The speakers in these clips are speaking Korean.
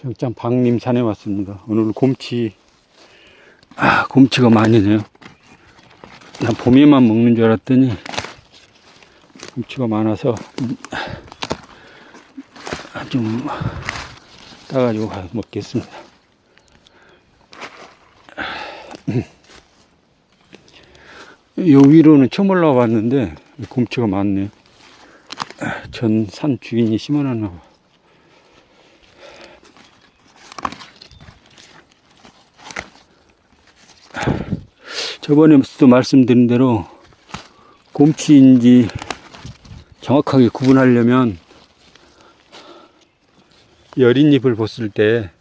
평창 박림 산에 왔습니다. 오늘 곰치, 아, 곰치가 많이네요. 난 봄에만 먹는 줄 알았더니 곰치가 많아서 음, 좀 따가지고 먹겠습니다. 요 위로는 처음 올라와 봤는데 곰치가 많네요. 전 산 주인이 심어놨나 봐. 저번에도 말씀드린 대로 곰치인지 정확하게 구분하려면 여린 잎을 벗을 때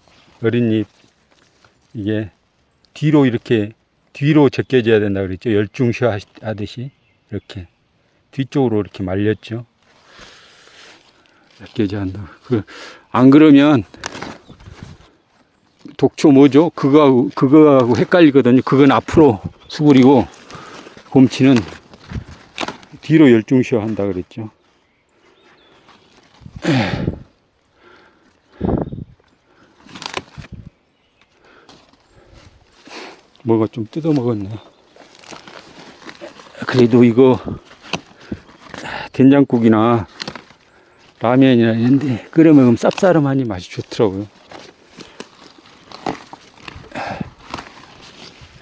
여린 잎 이게 뒤로 이렇게 뒤로 제껴져야 된다 그랬죠. 열중시 하듯이 이렇게 뒤쪽으로 이렇게 말렸죠. 제껴져야 한다. 그 안 그러면 독초 뭐죠 그거하고 그거하고 헷갈리거든요 그건 앞으로 수그리고 곰치는 뒤로 열중시어 한다 그랬죠 뭐가 좀 뜯어 먹었네. 그래도 이거 된장국이나 라면이나 이런데 끓여 먹으면 쌉싸름하니 맛이 좋더라고요.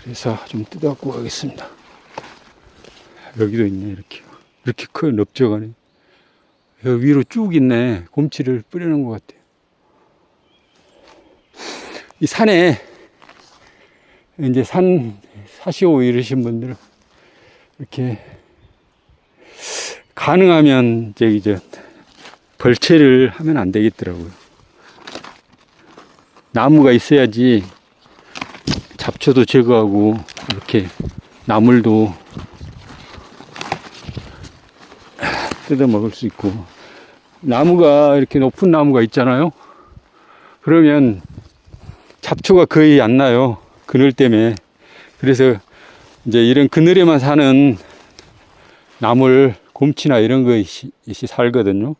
그래서 좀 뜯어 갖고 가겠습니다. 여기도 있네 이렇게 이렇게 커요 넓적하네. 여기 위로 쭉 있네. 곰치를 뿌려놓은 것 같아요. 이 산에 이제 산 사시오 이러신 분들은 이렇게 가능하면 저기 저 벌채를 하면 안 되겠더라고요. 나무가 있어야지 잡초도 제거하고 이렇게 나물도 뜯어 먹을 수 있고 나무가 이렇게 높은 나무가 있잖아요. 그러면 잡초가 거의 안 나요. 그늘 때문에. 그래서 이제 이런 그늘에만 사는 나물, 곰치나 이런 것이 살거든요.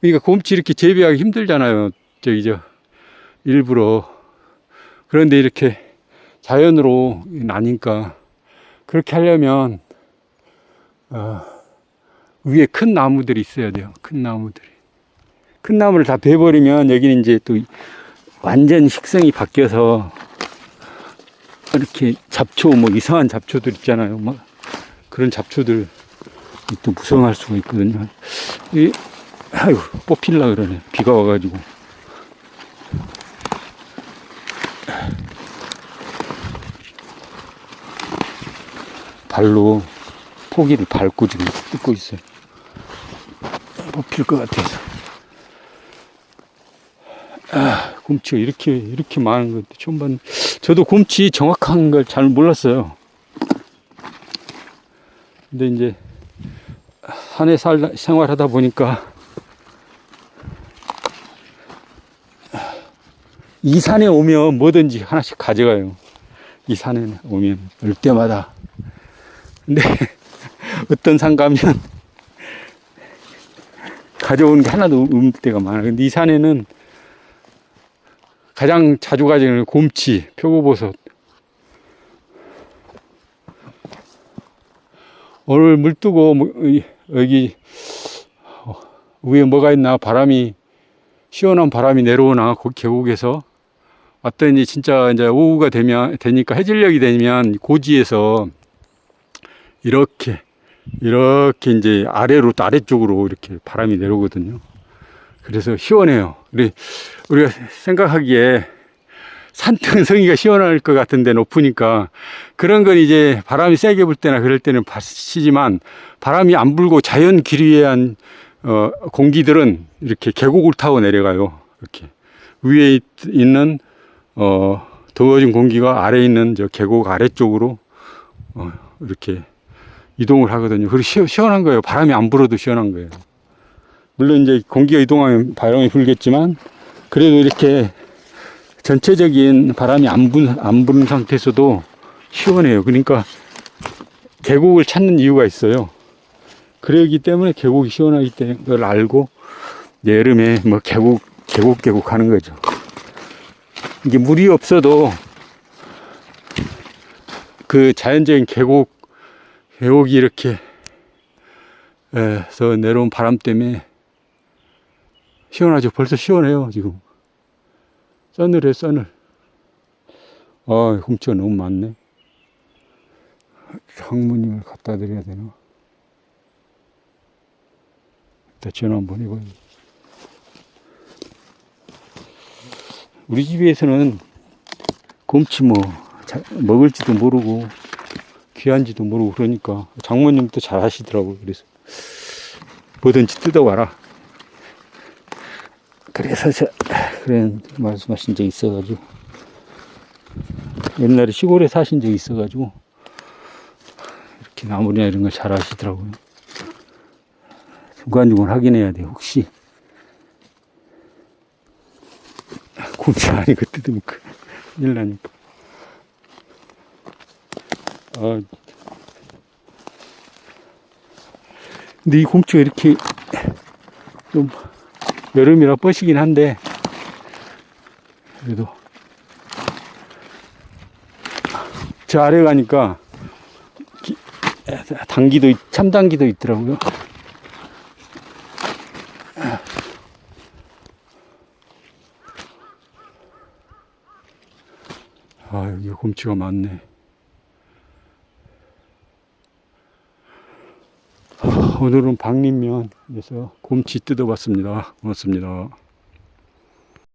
그러니까 곰치 이렇게 재배하기 힘들잖아요. 저기 저 일부러. 그런데 이렇게 자연으로 나니까 그렇게 하려면 어, 위에 큰 나무들이 있어야 돼요. 큰 나무들이. 큰 나무를 다 베버리면 여기는 이제 또 완전 식성이 바뀌어서 이렇게 잡초 뭐 이상한 잡초들 있잖아요. 막 그런 잡초들 또 무성할 수가 있거든요. 이 아유 뽑힐라 그러네. 비가 와가지고. 발로 포기를 밟고 지금 뜯고 있어요. 뽑힐 것 같아서. 아, 곰치가 이렇게, 이렇게 많은 것도 처음 봤는데, 저도 곰치 정확한 걸 잘 몰랐어요. 근데 이제, 산에 살, 생활하다 보니까, 이 산에 오면 뭐든지 하나씩 가져가요. 이 산에 오면, 올 때마다. 근데, 어떤 산 가면, 가져온 게 하나도 없을 때가 많아요. 근데 이 산에는 가장 자주 가지는 곰치, 표고버섯. 오늘 물 뜨고 뭐, 이- 여기 어, 위에 뭐가 있나 바람이 시원한 바람이 내려오나 그 계곡에서 왔더니 진짜 이제 오후가 되면 되니까 해질녘이 되면 고지에서 이렇게 이렇게 이제 아래로 또 아래쪽으로 이렇게 바람이 내려오거든요. 그래서 시원해요. 우리 우리가 생각하기에 산등성이가 시원할 것 같은데 높으니까 그런 건 이제 바람이 세게 불 때나 그럴 때는 바시지만 바람이 안 불고 자연 기류에한 어, 공기들은 이렇게 계곡을 타고 내려가요. 이렇게 위에 있, 있는 어, 더워진 공기가 아래에 있는 저 계곡 아래쪽으로 어, 이렇게 이동을 하거든요. 그리고 시, 시원한 거예요. 바람이 안 불어도 시원한 거예요. 물론 이제 공기가 이동하면 바람이 불겠지만 그래도 이렇게 전체적인 바람이 안, 분, 안 부는 상태에서도 시원해요. 그러니까 계곡을 찾는 이유가 있어요. 그러기 때문에 계곡이 시원하기 때문에 그걸 알고 여름에 뭐 계곡, 계곡, 계곡 하는 거죠. 이게 물이 없어도 그 자연적인 계곡, 계곡이 이렇게 에서 내려온 바람 때문에 시원하죠. 벌써 시원해요, 지금. 서늘해, 서늘. 아, 홈치가 너무 많네. 장모님을 갖다 드려야 되나? 일단 전화 한번 해봐요. 우리 집에서는 곰치 뭐 자- 먹을지도 모르고 귀한지도 모르고 그러니까 장모님도 잘 하시더라고요. 그래서 뭐든지 뜯어와라. 그래서 저 그런 말씀하신 적이 있어가지고 옛날에 시골에 사신 적이 있어가지고 이렇게 나물이나 이런 걸 잘 하시더라고요. 중간중간 확인해야 돼 혹시 곰치 아니고 뜯으면 큰일 나니까. 아. 근데 이 곰치가 이렇게 좀 여름이라 뻗시긴 한데 그래도 저 아래 가니까 기- 당기도 있- 참당기도 있더라고요. 아 여기 곰치가 많네. 오늘은 박림면에서 곰치 뜯어봤습니다. 고맙습니다.